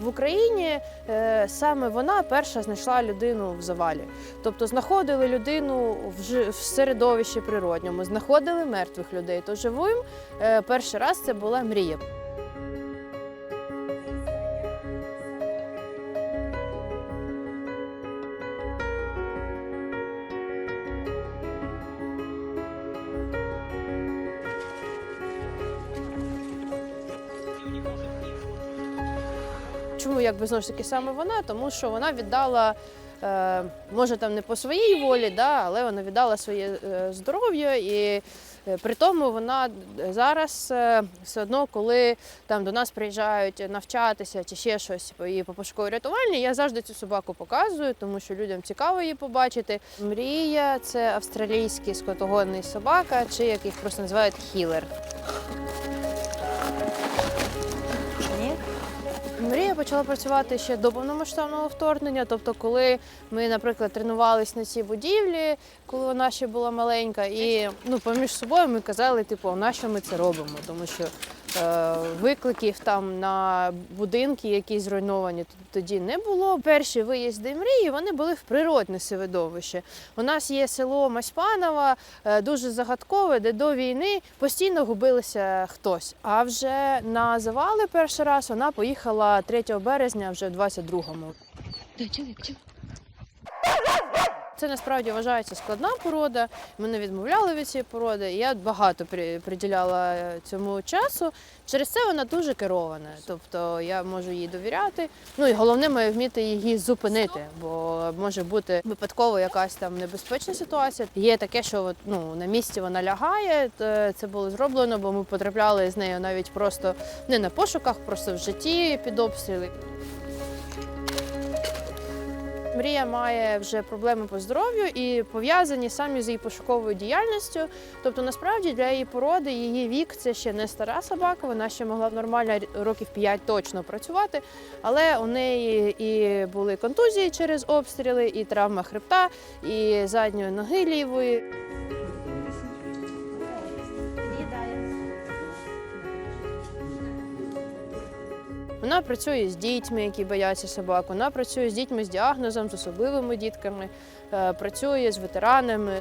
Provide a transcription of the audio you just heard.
В Україні е, саме вона перша знайшла людину в завалі, тобто знаходили людину в ж в середовищі природньому, знаходили мертвих людей. То живим е, перший раз це була мрія. Чому якби знову ж таки саме вона? Тому що вона віддала, е, може там не по своїй волі, да, але вона віддала своє е, здоров'я і. е, При тому вона зараз все одно, коли там до нас приїжджають навчатися чи ще щось і по пошуковій рятувальні, я завжди цю собаку показую, тому що людям цікаво її побачити. Мрія це австралійський скотогонний собака, чи як їх просто називають хілер. Мрія почала працювати ще до повномасштабного вторгнення. Тобто, коли ми, наприклад, тренувались на цій будівлі, коли вона ще була маленька, і ну поміж собою ми казали, типу, «А на що ми це робимо? Тому що викликів там на будинки, які зруйновані, тоді не було. Перші виїзди мрії вони були в природне середовище. У нас є село Маськпаново, е, дуже загадкове, де до війни постійно губилися хтось. А вже на завали перший раз вона поїхала 3 березня, вже в 22-му. Це насправді вважається складна порода. Мене відмовляли від цієї породи. Я багато приділяла е, цьому часу. Через це вона дуже керована. Тобто я можу їй довіряти. Ну і головне має вміти її зупинити, бо може бути випадково якась там небезпечна ситуація. Є таке, що от, ну, на місці вона лягає. Це було зроблено, бо ми потрапляли з нею навіть просто не на пошуках, просто в житті під обстріли. Мрія має вже проблеми по здоров'ю і пов'язані самі з її пошуковою діяльністю. Тобто, насправді для її породи її вік це ще не стара собака, вона ще могла нормально років 5 точно працювати. Але у неї і були контузії через обстріли, і травма хребта, і задньої ноги лівої. Вона працює з дітьми, які бояться собак. Вона працює з дітьми з діагнозом, з особливими дітками, е, працює з ветеранами.